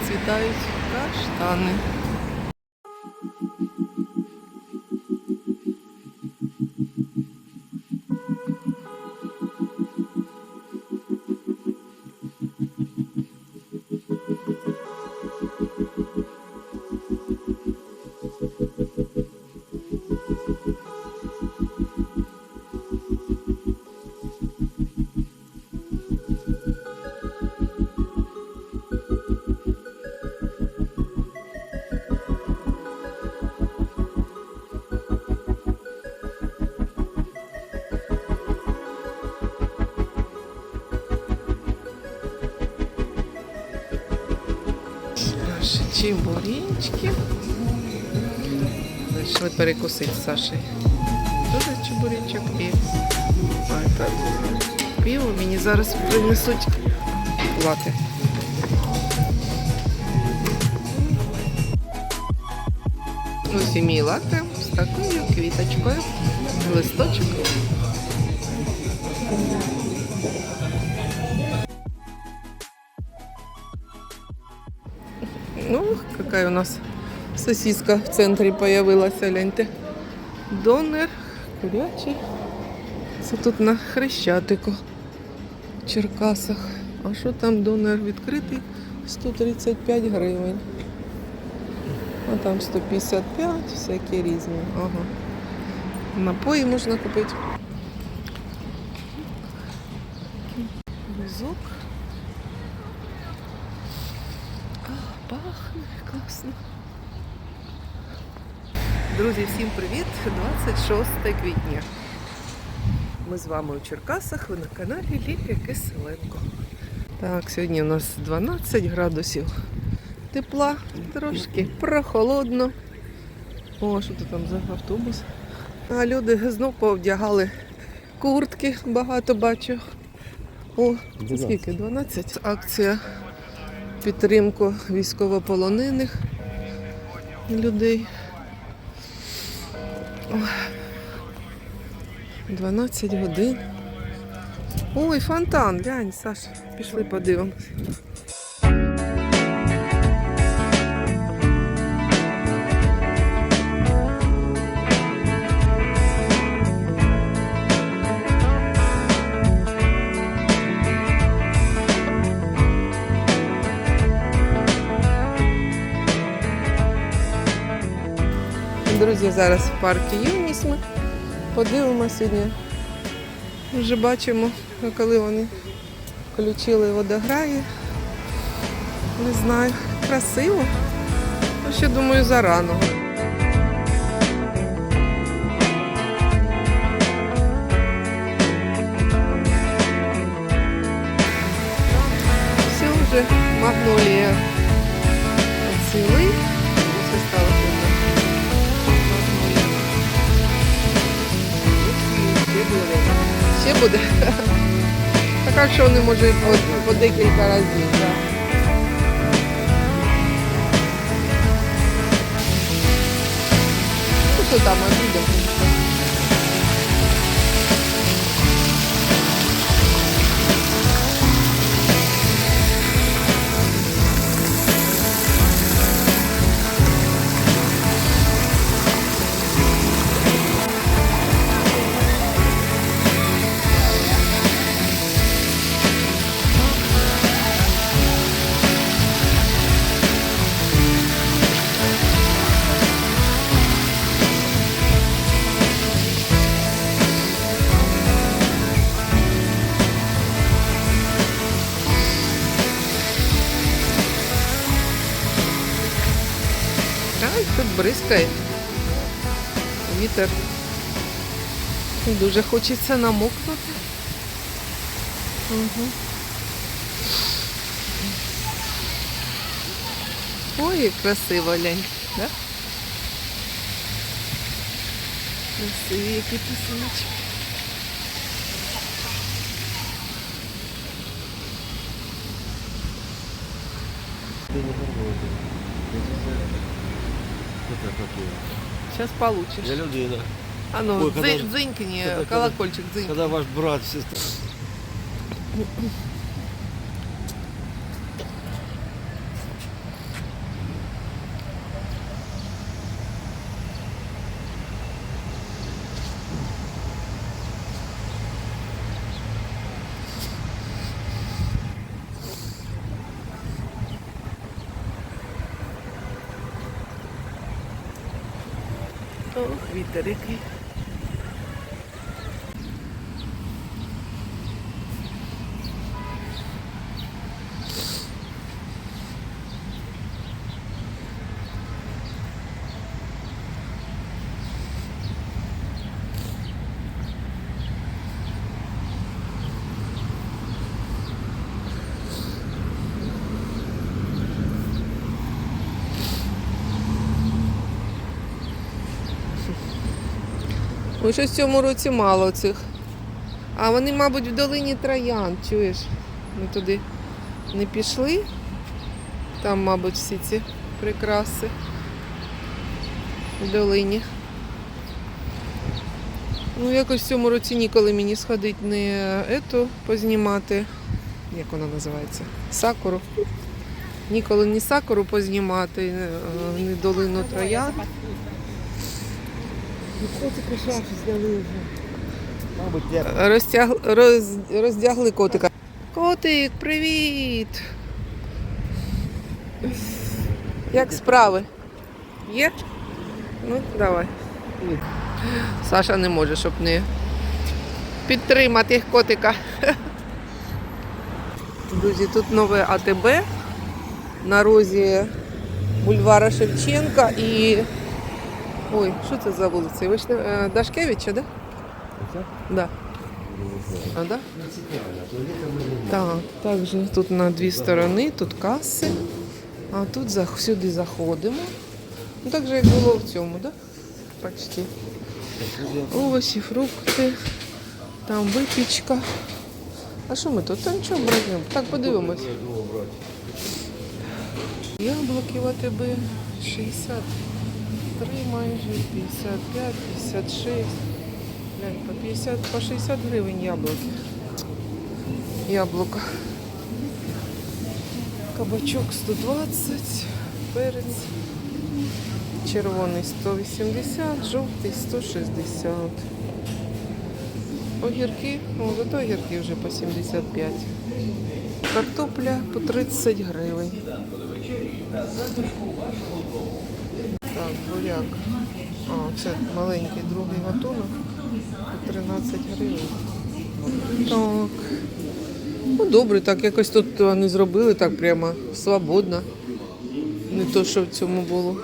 зацвітають каштани. Чебуречки. Вийшли перекусити з. Дуже чебуречок і пиво мені зараз принесуть лати. Ось і мій лати з такою квіточкою. Листочок. Ну, какая у нас сосиска в центрі появилась, гляньте. Донор курячий. Це тут на Хрещатику в Черкасах. А що там донор відкритий? 135 гривень. А там 155, всякі різні. Ага. Напої можна купити. Класно. Друзі, всім привіт! 26 квітня. Ми з вами у Черкасах, ви на каналі Лілія Киселенко. Так, сьогодні у нас 12 градусів тепла, трошки прохолодно. О, що тут там за автобус? А люди знов повдягали куртки, багато бачу. О, скільки? 12? Акція підтримку військовополонених людей. Ой. 12 годин. Ой, фонтан, глянь, Саш, пішли подивимось. Друзі, зараз в парку Юність ми подивимося сьогодні. Вже бачимо, коли вони включили водограї. Не знаю, красиво. Ну, ще думаю, зарано. Все вже магнолія Ще буде. Так що вони може по, по декілька разів. Так. Ну що там обідом? Бризкає. Вітер. Дуже хочеться намокнути. Угу. Ой, красиво лянь, да? Красиві які писаночки. Ты не нормально. Это как его? Сейчас получишь. Я людина. А ну, Ой, когда дзы- ж- дзынькни, когда- колокольчик, дзынькни. Когда ваш брат, сестра. Vitereque. Ой, щось в цьому році мало цих. А вони, мабуть, в долині Троян, чуєш? Ми туди не пішли. Там, мабуть, всі ці прикраси в долині. Ну, якось в цьому році ніколи мені сходить не ету познімати. Як вона називається? Сакуру. Ніколи не сакуру познімати, не долину троян. Котика шаші зняли вже. Мабуть, я Розтяг... Роз... Роздягли котика. Котик, привіт! Як справи? Є? Ну, давай. Саша не може, щоб не підтримати котика. Друзі, тут нове АТБ на розі бульвара Шевченка і. Ой, що це за вулиця? Вишне... Дашкевича, да? Оце? Да. А, да? не Так, також тут на дві сторони, тут каси, а тут за- сюди заходимо. Ну, так же, як було в цьому, да? Почти. Овочі, фрукти, там випічка. А що ми тут? Та нічого брати. Так, подивимось. Яблуки в АТБ 63 майже, 55, 56. Глянь, по 50, по 60 гривень яблуки. Яблуко. Кабачок 120, перець. Червоний 180, жовтий 160. Огірки, о, зато огірки вже по 75. Картопля по 30 гривень. Так, буряк. А, це маленький другий гатунок 13 гривень. Так. Ну, добре, так якось тут вони зробили так прямо свободно. Не то, що в цьому було.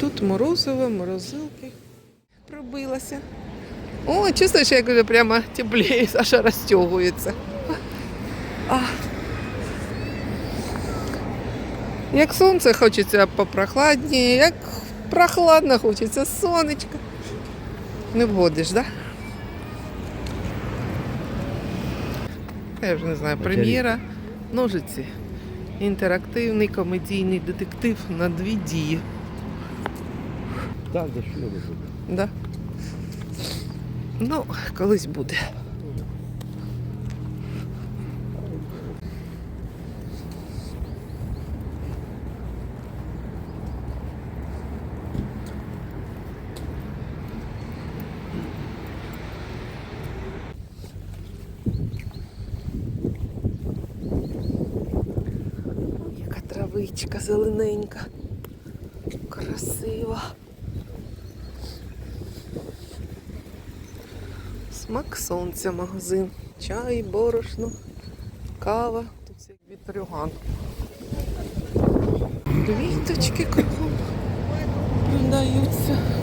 Тут морозиво, морозилки. Пробилася. О, чувствуєш, як вже прямо тепліє, Саша розтягується. А. Як сонце хочеться попрохладніше, як прохладно хочеться сонечко. Не вгодиш, так? Да? Я вже не знаю, прем'єра ножиці. Інтерактивний комедійний детектив на дві дії. Так, да що ви тут? Да? Ну, колись буде. Яка травичка зелененька, красива. Смак сонця магазин. Чай, борошно, кава. Тут все вітрюган. Квіточки кругом продаються.